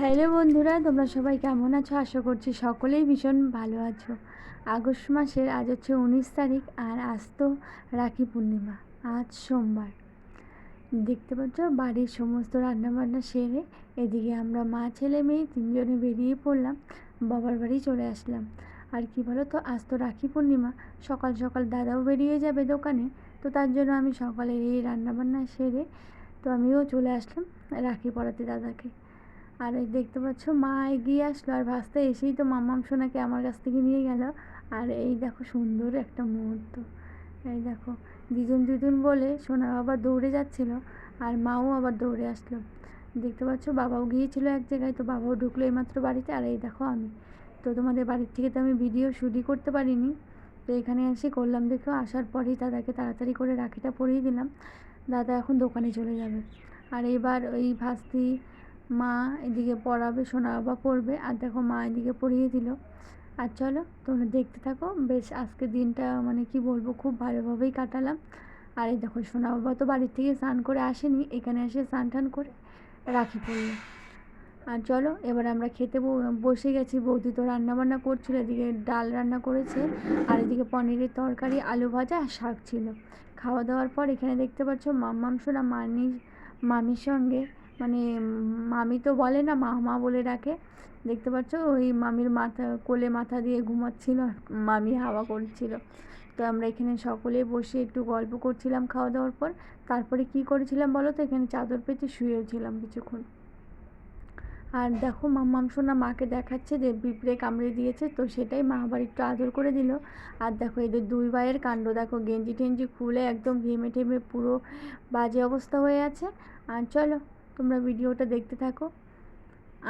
Hello বন্ধুরা, তোমরা সবাই কেমন আছো? আশা করছি সকলেই ভীষণ ভালো আছো। আগস্ট মাসের, আজ হচ্ছে উনিশ তারিখ, আর আজ তো রাখি পূর্ণিমা, আজ সোমবার। দেখতে পাচ্ছ, বাড়ির সমস্ত রান্নাবান্না সেরে এদিকে আমরা মা, ছেলে, মেয়ে তিনজনে বেরিয়ে পড়লাম, বাবার বাড়ি চলে আসলাম। আর কি বলো তো আজ তো রাখি পূর্ণিমা, সকাল সকাল দাদাও বেরিয়ে যাবে দোকানে, তো তার জন্য আমি সকালের এই রান্নাবান্না সেরে তো আমিও চলে আসলাম রাখি পড়াতে দাদাকে। আর এই দেখতে পাচ্ছ, মা এগিয়ে আসলো আর ভাসতে এসেই তো মাম্মাম সোনাকে আমার কাছ থেকে নিয়ে গেল। আর এই দেখো সুন্দর একটা মুহূর্ত। এই দেখো দ্বিজন দ্বিজন বলে সোনা বাবা দৌড়ে যাচ্ছিল আর মাও আবার দৌড়ে আসলো। দেখতে পাচ্ছ, বাবাও গিয়েছিল এক জায়গায়, তো বাবাও ঢুকলো এইমাত্র বাড়িতে। আর এই দেখো আমি, তো তোমাদের বাড়ির থেকে তো আমি ভিডিও শুটই করতে পারিনি। তো এখানে এসে করলাম, দেখো আসার পরেই দাদাকে তাড়াতাড়ি করে রাখিটা পরিয়ে দিলাম। দাদা এখন দোকানে চলে যাবে। আর এবার ওই ভাস্তি মা এদিকে পড়াবে, সোনা বাবা পড়বে, আর দেখো মা এদিকে পড়িয়ে দিল। আর চলো তোমরা দেখতে থাকো। বেশ আজকে দিনটা মানে কি বলব, খুব ভালোভাবেই কাটালাম। আর এই দেখো, সোনা বাবা তো বাড়ির থেকে স্নান করে আসেনি, এখানে এসে স্নান টান করে রাখি পড়ল। আর চলো, এবার আমরা খেতে বসে গেছি। বৌদি তো রান্নাবান্না করছিল, এদিকে ডাল রান্না করেছে। আর এদিকে পনিরের তরকারি, আলু ভাজা আর শাক ছিল। খাওয়া দাওয়ার পর এখানে দেখতে পাচ্ছ মাম্মাম সোনা মানি, মামির সঙ্গে মানে মামি তো বলে না মা মা বলে ডাকে। দেখতে পাচ্ছ? ওই মামির মাথা, কোলে মাথা দিয়ে ঘুমাচ্ছিল মামি হাওয়া করছিল। তো আমরা এখানে সকলে বসে একটু গল্প করছিলাম খাওয়া দাওয়ার পর। তারপরে কি করেছিলাম বলো তো? এখানে চাদর পেতে শুয়েছিলাম কিছুক্ষণ। আর দেখো, মাম্মাম সোনা মাকে দেখাচ্ছে যে পিঁপড়ে কামড়ে দিয়েছে, তো সেটাই মা আবার একটু আদর করে দিল। আর দেখো, এদের দুই ভাইয়ের কাণ্ড। দেখো, গেঞ্জি টেঞ্জি খুলে একদম ঘেমে টেমে পুরো বাজে অবস্থা হয়ে আছে। আর চলো তোমরা ভিডিওটা দেখতে থাকো।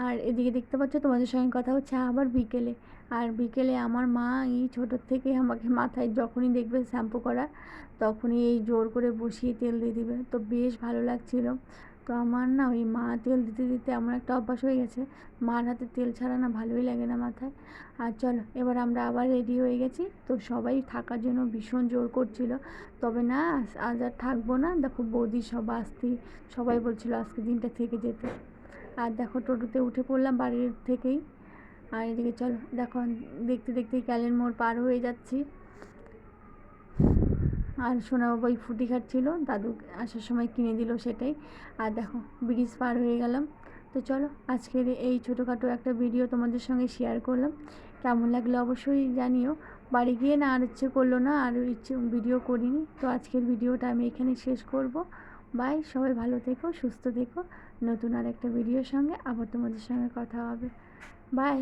আর এদিকে দেখতে পাচ্ছ তোমাদের সঙ্গে কথা হচ্ছে আবার বিকেলে। আর বিকেলে আমার মা এই ছোটোর থেকে আমাকে মাথায় যখনই দেখবে শ্যাম্পু করা, তখনই এই জোর করে বসিয়ে তেল দিয়ে দিবে। তো বেশ ভালো লাগছিল। তো আমার না ওই মা তেল দিতে দিতে আমার একটা অভ্যাস হয়ে গেছে। মার হাতে তেল ছাড়া না ভালোই লাগে না মাথায়। আর চলো, এবার আমরা আবার রেডি হয়ে গেছি। তো সবাই থাকার জন্য ভীষণ জোর করছিল। তবে না, আজ আর থাকব না। দেখো বৌদি সব আসতি। সবাই বলছিল আজকে দিনটা থেকে যেতে। আর দেখো টোটোতে উঠে পড়লাম বাড়ির থেকেই। আর এদিকে চলো, দেখো দেখতে দেখতে ক্যালেন মোড় পার হয়ে যাচ্ছি। আর সোনা বাবা ওই ফুটি খাচ্ছিলো দাদু আসার সময় কিনে দিল সেটাই। আর দেখো, ব্রিজ পার হয়ে গেলাম। তো চলো, আজকের এই ছোটোখাটো একটা ভিডিও তোমাদের সঙ্গে শেয়ার করলাম। কেমন লাগল অবশ্যই জানিও। বাড়ি গিয়ে না আর ইচ্ছে করল না, আর ইচ্ছে ভিডিও করিনি। তো আজকের ভিডিওটা আমি এখানে শেষ করব। বাই সবাই ভালো থেকো, সুস্থ থেকো। নতুন আর একটা ভিডিওর সঙ্গে আবার তোমাদের সঙ্গে কথা হবে। বাই